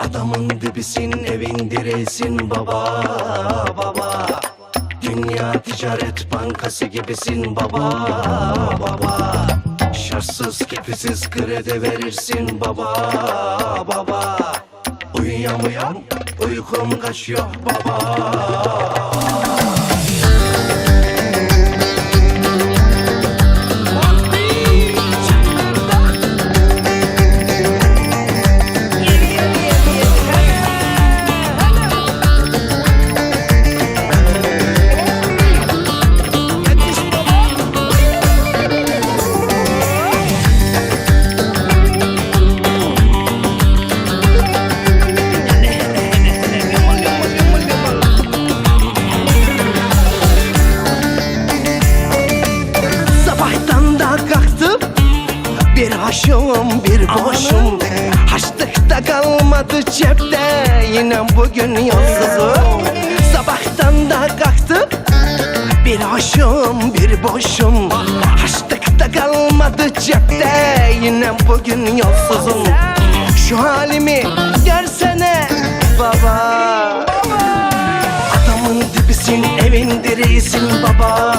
Adamın dibisin evin direğisin baba baba. Dünya ticaret bankası gibisin baba baba. Şartsız kefisiz kredi verirsin baba baba. Uyuyamıyorum uykum kaçıyor baba Bir haşım bir boşum Haçlıkta kalmadı cepte. Yine bugün yolsuzum. Sabahtan da kalktım Bir haşım bir boşum. Haçlıkta kalmadı cepte. Yine bugün yolsuzum. Şu halimi görsene baba. Adamın dibisin evin direğisin baba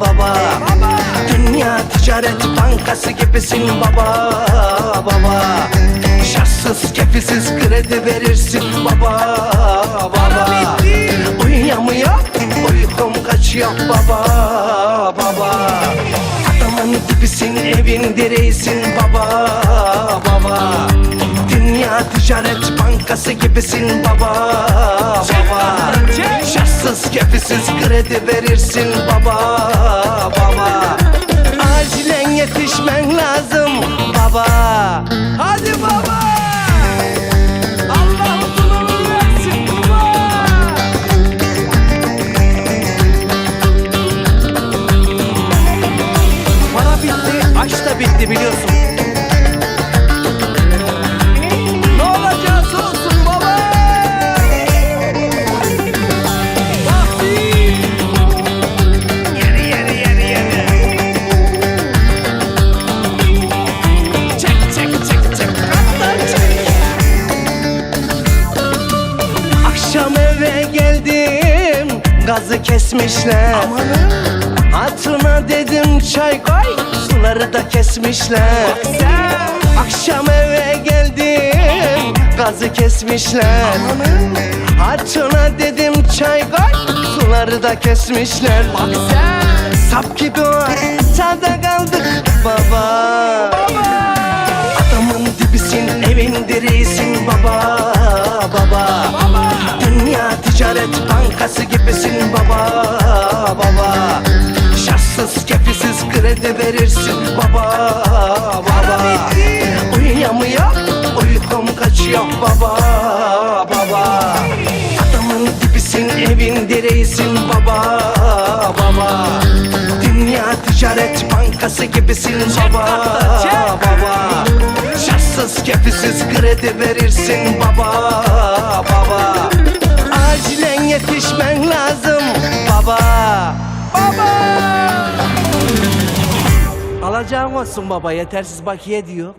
baba. Dünya ticaret bankası gibisin baba baba. Şartsız kefisiz kredi verirsin baba baba. Uyuyamıyor uykum kaçıyor baba baba. Adamın dibisin evin direğisin baba baba. Dünya ticaret bankası gibisin baba baba. Şartsız kefisiz kredi verirsin baba baba yetişmen lazım baba. Hadi baba Gazı kesmişler. Hatuna dedim çay koy Suları da kesmişler. Akşam eve geldim Gazı kesmişler. Hatuna dedim çay koy Suları da kesmişler. Sap gibi ortada kaldık baba. Adamın dibisin evin direğisin baba. Baba. Dünya ticaret bankası gibisin verirsin. Baba baba. Uyuyamıyor uykum kaçıyor. Baba baba. Adamın dibisin evin direğisin. Baba baba. Dünya ticaret bankası gibisin. Baba baba. Şartsız kefisiz kredi verirsin. Baba baba. Acilen yetişmen lazım. Baba Alacağın olsun baba yetersiz bakiye diyor